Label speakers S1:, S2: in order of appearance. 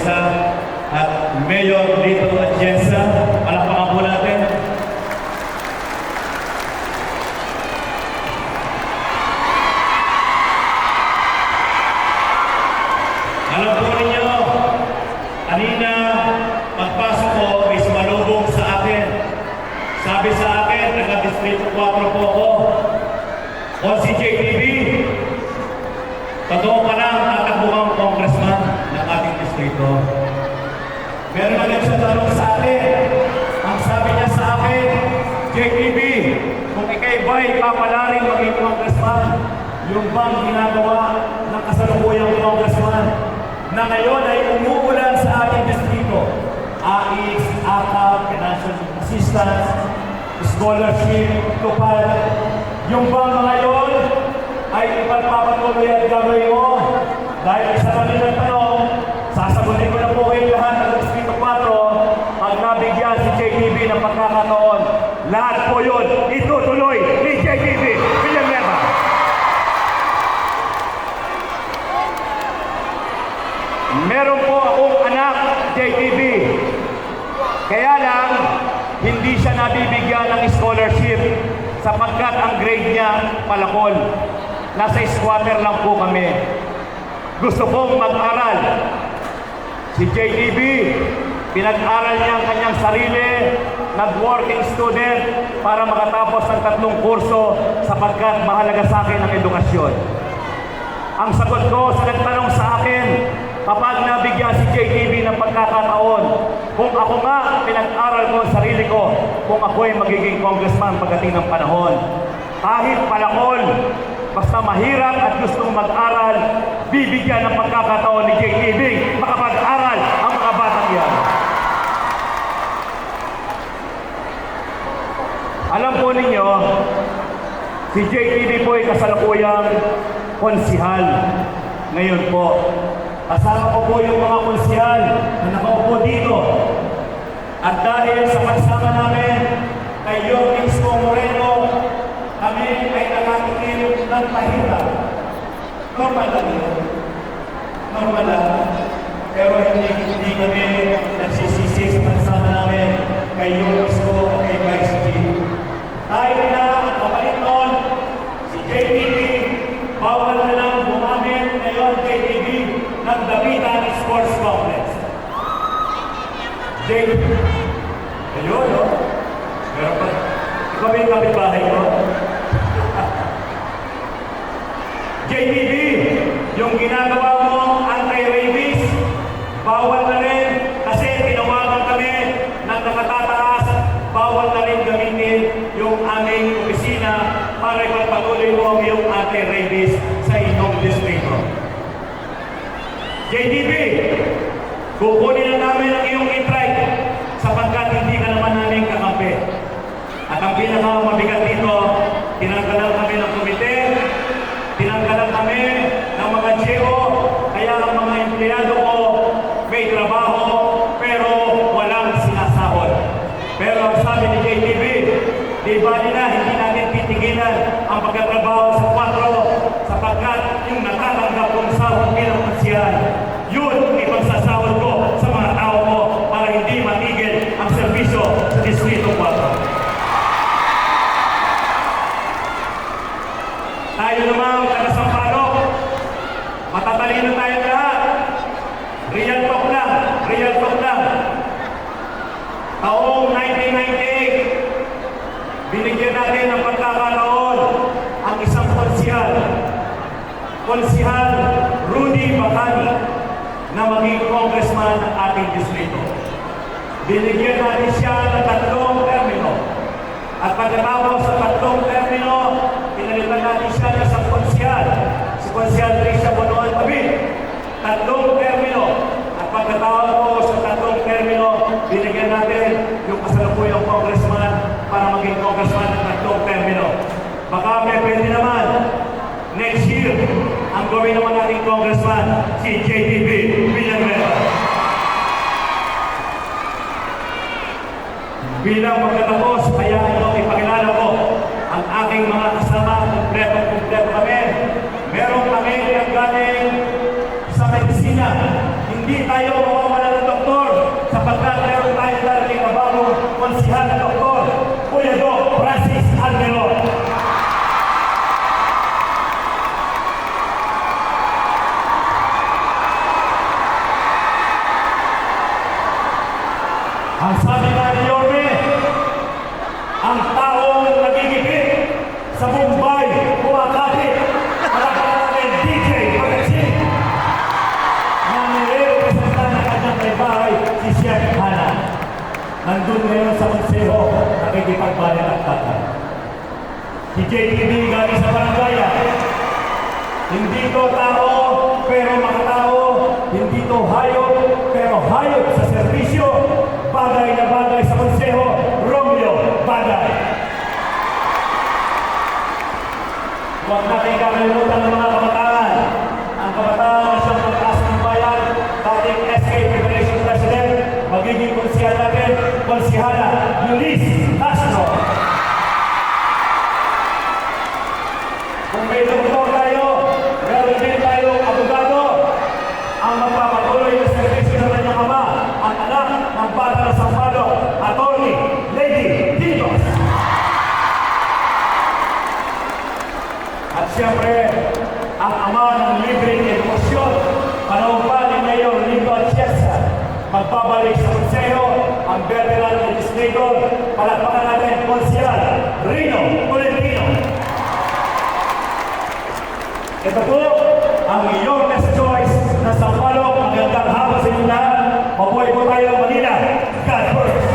S1: Atienza at Mayor Lito Atienza. Palakpakan po natin. Alam po ninyo, kanina pagpasok ko may sumalubong sa akin. Sabi sa akin, taga-distrito 4 po ako. O si JTV, totoo pa lang tatakbuhang congressman ng ating distrito. Meron na lang siya tanong sa akin. Ang sabi niya sa akin, JTV, kung ikay ba'y papalaring maging congressman, yung bang ginagawa ng kasalukuyang congressman na ngayon ay umuulan sa ating distrito. AIS, AKAP, Financial Assistance, Scholarship, Tupad. Yung bang mga yon ay ipagpapatuloy at gagawin mo dahil isa kami ng tanong, sasagutin ko na po kayo lahat ng Distrito 4 pag nabigyan si JTV ng pagkakataon. Lahat po yun, itutuloy ni JTV Villanueva. Meron po akong anak, JTV. Kaya lang, hindi siya nabibigyan ng scholarship sapagkat ang grade niya palakol. Nasa squatter lang po kami. Gusto kong mag-aral. Si JTV, pinag-aral niya ang kanyang sarili, nag-working student para makatapos ng tatlong kurso sapagkat mahalaga sa akin ang edukasyon. Ang sagot ko sa nagtanong sa akin, kapag nabigyan si JTV ng pagkakataon, kung ako nga pinag-aral ko sarili ko, kung ako ay magiging congressman pagdating ng panahon, kahit palakol, basta mahirap at gusto mong mag-aral, bibigyan ng pagkakataon ni JTV makapag-aral ang mga batang yan. Alam po ninyo, si JTV po ay kasalukuyang konsihal. Ngayon po, kasama ko po yung mga konsihal na nakaupo dito. At dahil sa pagsama namin kay Yorme Isko Moreno, kami ay nakatikim ng pahirap. Normal lang yun. Normal lang. Pero hindi, hindi kami nagsisisi sa pagsama namin kay Yorme Isko at kay Vice G. Dahil na at kapalit noon, si JTV, bawal na lang gumamit ngayon JTV Davidan Sports Complex. JTV, ayun, no? Meron pa. Ikaw ba yung kapitbahay ko? JTV, yung ginagawa mo anti-rabies, bawal na rin kasi tinawagan kami ng nakatataas, bawal na rin gamitin yung aming opisina para ipagpatuloy mo ang iyong anti-rabies sa inyong distrito. JTV, kukunin na namin ang iyong e-trike sapagkat hindi ka naman namin kakampi. At ang pinakamabigat dito, tinanggalan kami ng komite, tinanggalan kami ng mga GO, kaya ang mga empleyado ko may trabaho pero walang sinasahod. Pero ang sabi ni JTV, di ba na hindi natin titigilan ang pagkatrabaho sa 4 yung natatanggap kong sahod bilang konsyal, yun ipagsasahod ko sa mga tao ko para hindi matigil ang serbisyo sa Distrito 4. Tayo naman, taga Sampaloc, matatalino tayo lahat. Real talk lang, real talk lang. Taong 1998, binigyan natin ng pagkakataon ang isang konsihal, konsihal Rudy Bacani, na maging congressman ng ating distrito. Binigyan natin siya ng tatlong termino. At pagkatapos sa tatlong termino, pinalitan natin siya ng isang konsyal. Si Konsyal Tricia Bonoan Tabin. Tatlong termino. At pagkatapos sa tatlong termino, binigyan natin yung kasalukuyang congressman para maging congressman ng tatlong termino. Baka may pwede naman. Next year, Congressman si JTB Villanueva. Bilang pagkatapos Ang sabi nga ni Yorme, ang taong nagigipit sa Mumbai, kumakapit, natin DJ Pagkasin. Na nire-representa ng kanyang may si Chef Hana. Nandun ngayon sa konseho, nakikipagbalit at tatay. Si JTV galing sa barangay. Hindi to tao, pero makatao. Hindi to hayop, pero hayop sa serbisyo. Bagay na bagay sa konseho, Romeo Bagay. Huwag natin kakalimutan ng mga kabataan. Ang kabataan na siyang ng bayan, dating SK Federation President, magiging konsihal natin, konsihala Eunice Castro. Kung may doktor tayo, meron din tayong abogado. Ang magpapatuloy ng servisyo ng kanyang ama, ang anak ng bata ng Sampalo, Attorney Lady Tinos. At siyempre, ang ama ng libreng edukasyon, panahon pa ni Mayor Lito Atiesa, magbabalik sa konseho ang veteran legislator, palakpakan natin, Konsyal Rino Tolentino. Ito po ang iyong best choice na Sampalo. Magandang hapon sa inyo lahat. Mabuhay po tayo, Manila. God first.